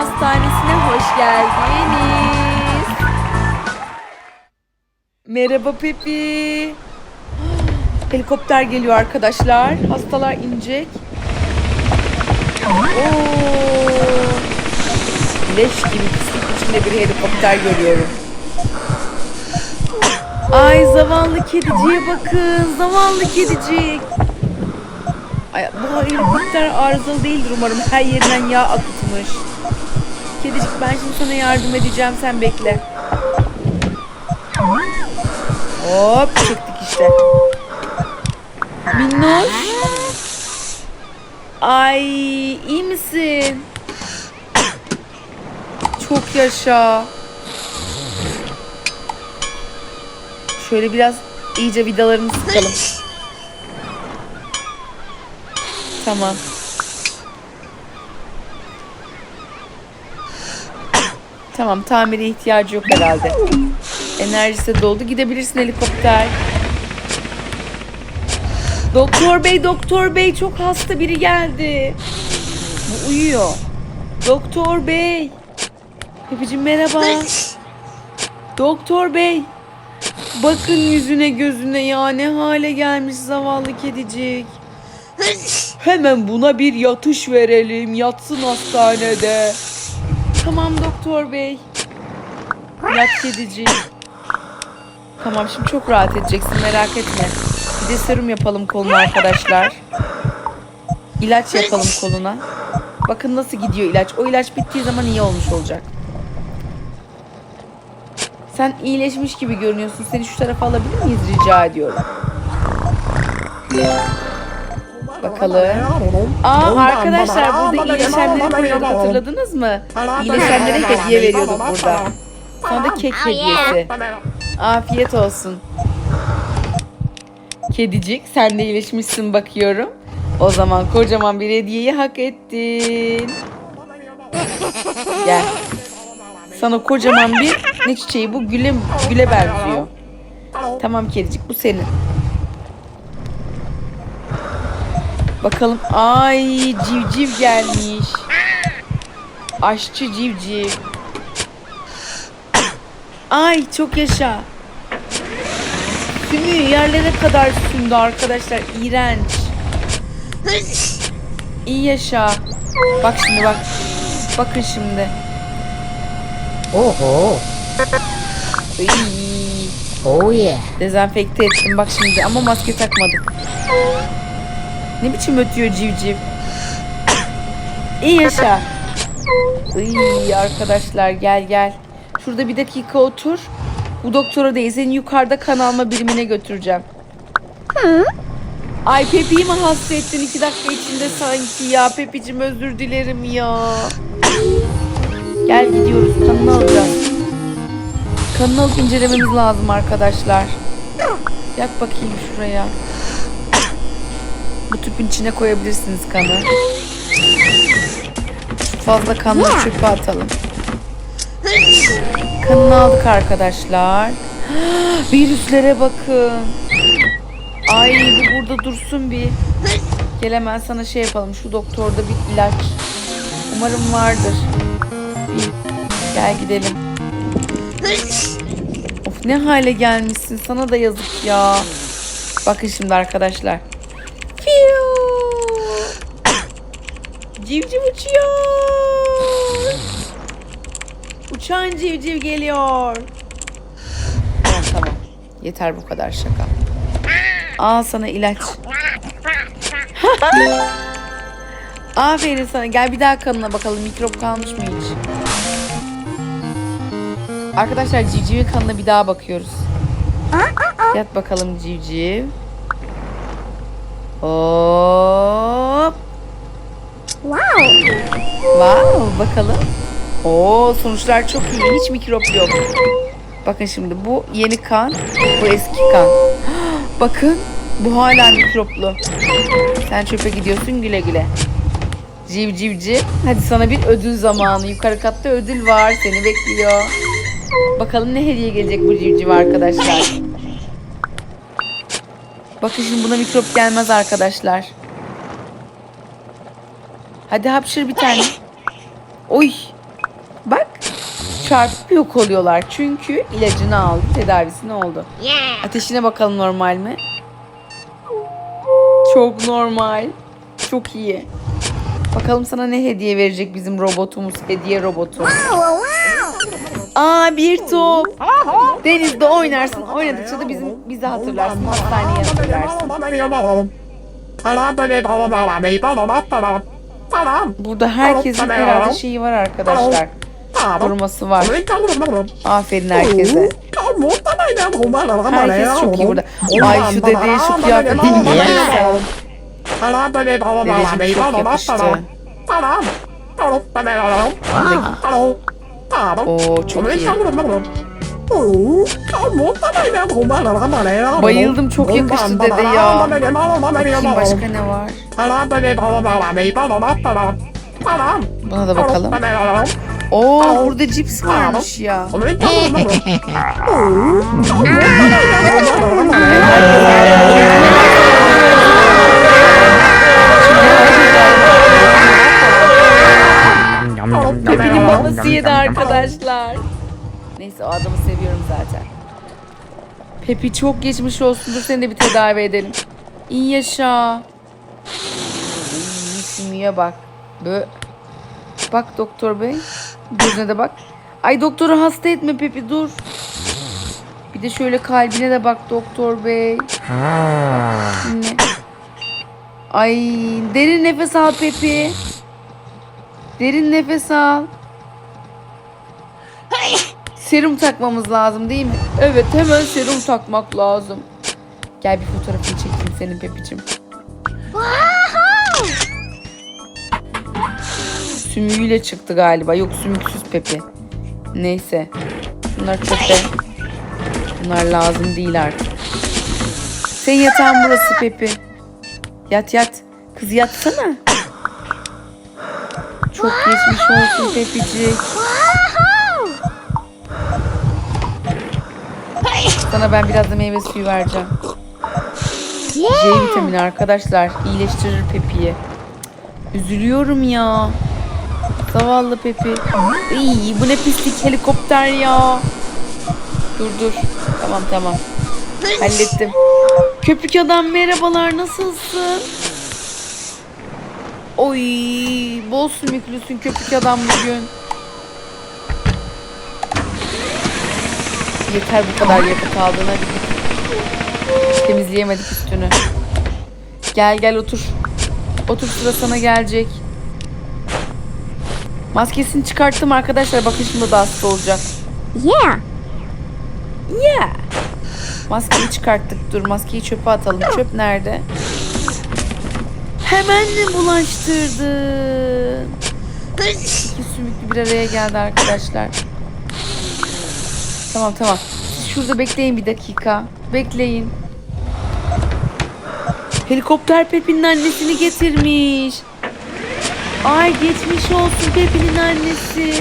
Hastanesi'ne hoş geldiniz. Merhaba Pepi. Helikopter geliyor arkadaşlar. Hastalar inecek. Oo. Leş gibi pislik içinde bir helikopter görüyorum. Ay zavallı kediciye bakın. Zavallı kedicik. Ay, bu helikopter arızalı değildir umarım. Her yerinden yağ akıtmış. Kedicik ben şimdi sana yardım edeceğim. Sen bekle. Hop çektik işte. Minnoş. Ay iyi misin? Çok yaşa. Şöyle biraz iyice vidalarını sıkalım. Tamam. Tamam tamire ihtiyacı yok herhalde. Enerjisi doldu. Gidebilirsin helikopter. Doktor bey, doktor bey çok hasta biri geldi. Bu uyuyor. Doktor bey. Pepicim merhaba. Doktor bey. Bakın yüzüne gözüne ya ne hale gelmiş zavallı kedicik. Hemen buna bir yatış verelim. Yatsın hastanede. Tamam doktor bey. Yat kedicik. Tamam şimdi çok rahat edeceksin merak etme. Bir de serum yapalım koluna arkadaşlar. İlaç yapalım koluna. Bakın nasıl gidiyor ilaç. O ilaç bittiği zaman iyi olmuş olacak. Sen iyileşmiş gibi görünüyorsun. Seni şu tarafa alabilir miyiz rica ediyorum. Bakalım. Aa arkadaşlar burada iyileşenleri koyuyorduk hatırladınız mı? İyileşenlere hediye veriyorduk burada. Sonra da kek hediyesi. Afiyet olsun. Kedicik sen de iyileşmişsin bakıyorum. O zaman kocaman bir hediyeyi hak ettin. Gel. Sana kocaman bir ne çiçeği bu güle güle benziyor. Tamam kedicik bu senin. Bakalım. Ay civciv gelmiş. Aşçı civciv. Ay çok yaşa. Sümüğü yerlere kadar sündü arkadaşlar. İğrenç. İyi yaşa. Bak şimdi bak. Bakın şimdi. Oho. Iy. Oh yeah. Dezenfekte ettim bak şimdi ama maske takmadık. Ne biçim ötüyor civciv? İyi yaşa. Iy arkadaşlar gel gel. Şurada bir dakika otur. Bu doktora değil seni yukarıda kan alma birimine götüreceğim. Ay Pepi'yi mi hasta ettin iki dakika içinde sanki ya? Pepicim özür dilerim ya. Gel gidiyoruz kanını alacağız. Kanını alıp incelememiz lazım arkadaşlar. Yak bakayım şuraya. Bu tüpün içine koyabilirsiniz kanı. Fazla kanları çöpe atalım. Kanını aldık arkadaşlar. Virüslere bakın. Ay bu burada dursun bir. Gel hemen sana şey yapalım. Şu doktorda bir ilaç. Umarım vardır. Bir. Gel gidelim. Of ne hale gelmişsin. Sana da yazık ya. Bakın şimdi arkadaşlar. Civciv uçuyor. Uçan civciv geliyor. Tamam tamam. Yeter bu kadar şaka. Al sana ilaç. Aferin sana. Gel bir daha kanına bakalım. Mikrop kalmış mı hiç? Arkadaşlar civcivin kanına bir daha bakıyoruz. Yat bakalım civciv. Hop. Wow. Wow bakalım. Oo sonuçlar çok iyi. Hiç mikrop yok. Bakın şimdi bu yeni kan, bu eski kan. Bakın bu hala mikroplu. Sen çöpe gidiyorsun güle güle. Civcivci. Hadi sana bir ödül zamanı. Yukarı katta ödül var. Seni bekliyor. Bakalım ne hediye gelecek bu civciv arkadaşlar. Bakın şimdi buna mikrop gelmez arkadaşlar. Hadi hapşır bir tane. Oy çarpıp yok oluyorlar. Çünkü ilacını aldı, tedavisini oldu. Yeah. Ateşine bakalım normal mi? Çok normal. Çok iyi. Bakalım sana ne hediye verecek bizim robotumuz, hediye robotu. Aa bir top. Denizde oynarsın. Oynadıkça da bizim bizi hatırlarsın. Hastaneye hatırlarsın. Burada herkesin herhalde şeyi var arkadaşlar. Koruması var. Aferin herkese. Herkes çok iyi burada. Ay şu dedeye şu kıyafeti. Dedeciğim çok yakıştı. Oo çok iyi. Bayıldım çok yakıştı dede ya. Bakayım başka ne var? Buna da bakalım. Oo burada cips varmış ya. Pepinin babası yedi arkadaşlar. Neyse o adamı seviyorum zaten. Pepi çok geçmiş olsun. Dur seni de bir tedavi edelim. İyi yaşa. Simiye bak. Bö. Bak doktor bey. Gözüne de bak. Ay doktoru hasta etme Pepi dur. Bir de şöyle kalbine de bak doktor bey. Dinle. Ay derin nefes al Pepi. Derin nefes al. Serum takmamız lazım değil mi? Evet hemen serum takmak lazım. Gel bir fotoğrafını çekeyim senin Pepi'cim. Sümüğüyle çıktı galiba. Yok sümüksüz Pepi. Neyse. Bunlar çöpe. Bunlar lazım değil artık. Senin yatağın burası Pepi. Yat yat. Kız yatsana. Çok geçmiş olsun Pepicik. Sana ben biraz da meyve suyu vereceğim. C vitamini arkadaşlar iyileştirir Pepi'yi. Üzülüyorum ya. Zavallı Pepi. İyi bu ne pislik helikopter ya. Dur dur. Tamam tamam. Hallettim. Köpük adam merhabalar nasılsın? Oy bol sümüklüsün köpük adam bugün. Yeter bu kadar yakıt git. Temizleyemedik üstünü. Gel gel otur. Otur sıra sana gelecek. Maskesini çıkarttım arkadaşlar. Bakın şimdi da hasta olacak. Yeah. Yeah. Maskeyi çıkarttık. Dur maskeyi çöpe atalım. Çöp nerede? Hemen mi bulaştırdın? İki sümüklü bir araya geldi arkadaşlar. Tamam tamam. Siz şurada bekleyin bir dakika. Bekleyin. Helikopter Pepi'nin annesini getirmiş. Ay geçmiş olsun Pepi'nin annesi.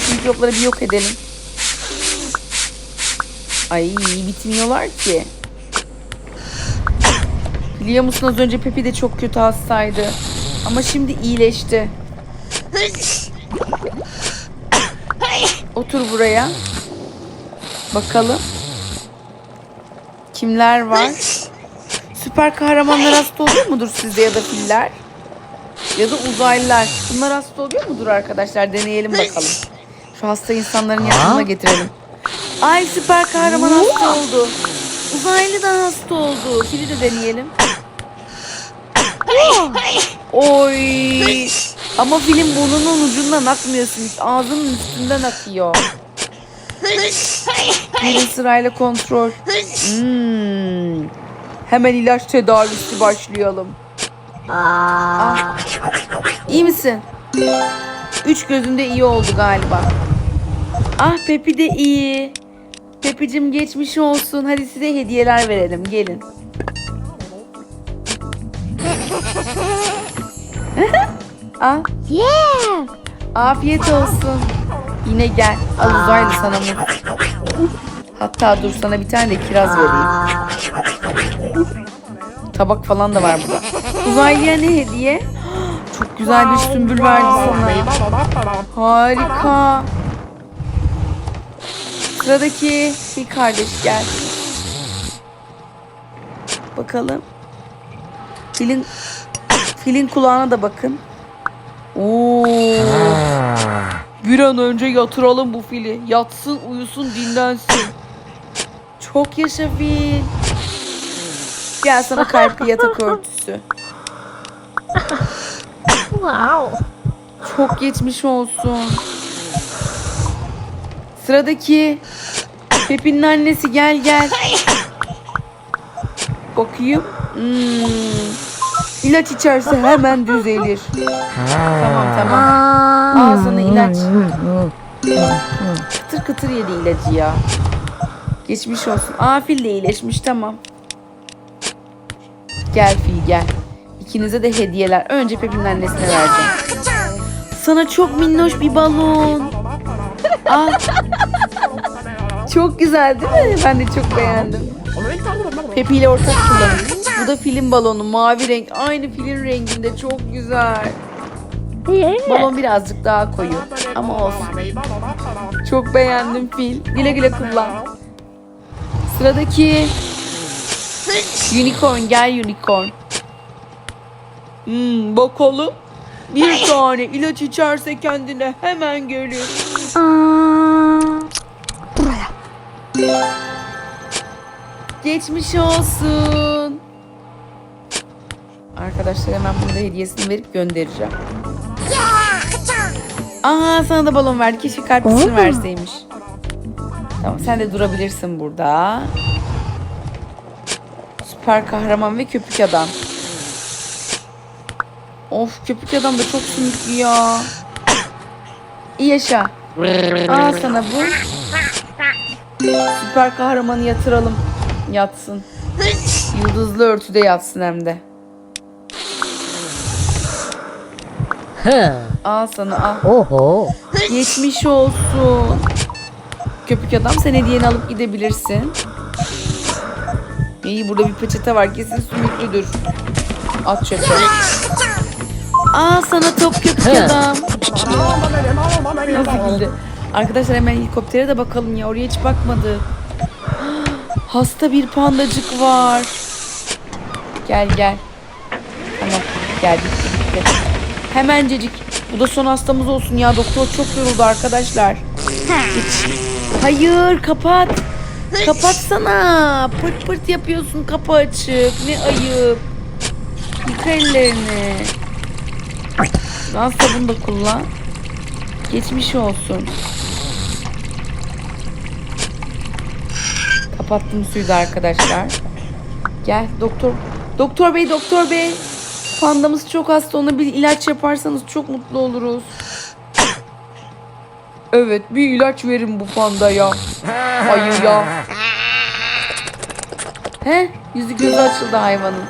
Şu mikropları bir yok edelim. Ay bitmiyorlar ki. Biliyor musun az önce Pepi de çok kötü hastaydı. Ama şimdi iyileşti. Otur buraya. Bakalım. Kimler var? Süper kahramanlar hasta oluyor mudur sizde ya da filler? Ya da uzaylılar. Bunlar hasta oluyor mudur arkadaşlar? Deneyelim bakalım. Şu hasta insanların yanına getirelim. Ay süper kahraman hasta oldu. Uzaylı da hasta oldu. Fili de deneyelim. Oy. Ama film burnunun ucundan akmıyorsun. Ağzının üstünden akıyor. Gelin sırayla kontrol. Hmm. Hemen ilaç tedavisi başlayalım. Ah. İyi misin? Üç gözünde iyi oldu galiba. Ah Pepi de iyi. Pepicim geçmiş olsun. Hadi size hediyeler verelim. Gelin. Al. Yeah. Afiyet olsun. Yine gel. Al uzaylı sana muz. Hatta dur sana bir tane de kiraz vereyim. Tabak falan da var burada. Uzaylıya ne hediye? Çok güzel bir sümbül verdi sana. Harika. Sıradaki bir kardeş gel. Bakalım. Filin filin kulağına da bakın. Oo. Bir an önce yatıralım bu fili. Yatsın, uyusun, dinlensin. Çok yaşa fil. Gel sana kalpli yatak örtüsü. Wow. Çok geçmiş olsun. Sıradaki Pepi'nin annesi gel gel. Bakayım. Hmm. İlaç içerse hemen düzelir. Tamam tamam. Sana ilaç. Kıtır kıtır yedi ilacı ya. Geçmiş olsun. Aa fil de iyileşmiş tamam. Gel fil gel. İkinize de hediyeler. Önce Pepi'nin annesine vereceğim. Sana çok minnoş bir balon. Aa, çok güzel değil mi? Ben de çok beğendim. Pepi ile ortak kullanın. Bu da filin balonu. Mavi renk. Aynı filin renginde. Çok güzel. Balon birazcık daha koyu. Ama olsun. Çok beğendim fil. Güle güle kullan. Sıradaki Unicorn gel unicorn. Hmm, bakalım. Bir tane ilaç içerse kendine hemen gelir. Aa, Geçmiş olsun. Arkadaşlar hemen bunu da hediyesini verip göndereceğim. Aa sana da balon verdi. Keşke Oo. verseymiş. Tamam sen de durabilirsin burada. Süper kahraman ve köpük adam. Of köpük adam da çok sümüklü ya. İyi yaşa. Aa sana bu. Süper kahramanı yatıralım. Yatsın. Yıldızlı örtüde yatsın hem de. Al sana al. Oho. Geçmiş olsun. Köpük adam sen hediyeni alıp gidebilirsin. İyi burada bir peçete var kesin sümüklüdür. At çöpe. Aa sana top köpük adam. Nasıl güldü? Arkadaşlar hemen helikoptere de bakalım ya oraya hiç bakmadık. Hasta bir pandacık var. Gel gel. Tamam gel bitti bitti. Hemencecik. Bu da son hastamız olsun ya. Doktor çok yoruldu arkadaşlar. Hiç. Hayır kapat. Kapatsana. Pırt pırt yapıyorsun kapı açık. Ne ayıp. Yıka ellerini. Lan sabun da kullan. Geçmiş olsun. Kapattım suyu da arkadaşlar. Gel doktor. Doktor bey doktor bey. Pandamız çok hasta ona bir ilaç yaparsanız çok mutlu oluruz. Evet bir ilaç verin bu pandaya. Ayıya. He yüzü gözü açıldı hayvanın.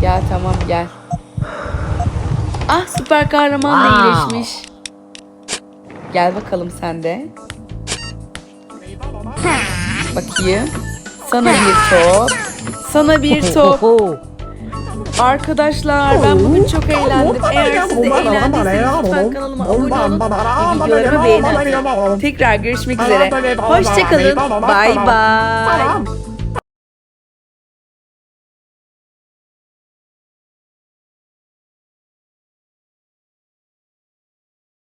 Gel tamam gel. Ah süper kahraman da iyileşmiş. Gel bakalım sen de. Bakayım. Sana bir top. Sana bir top. Arkadaşlar ben bugün çok eğlendim. Eğer siz de eğlendiyseniz lütfen kanalıma abone olun ve videolarımı beğenin. Tekrar görüşmek üzere. Hoşçakalın. Bay bay.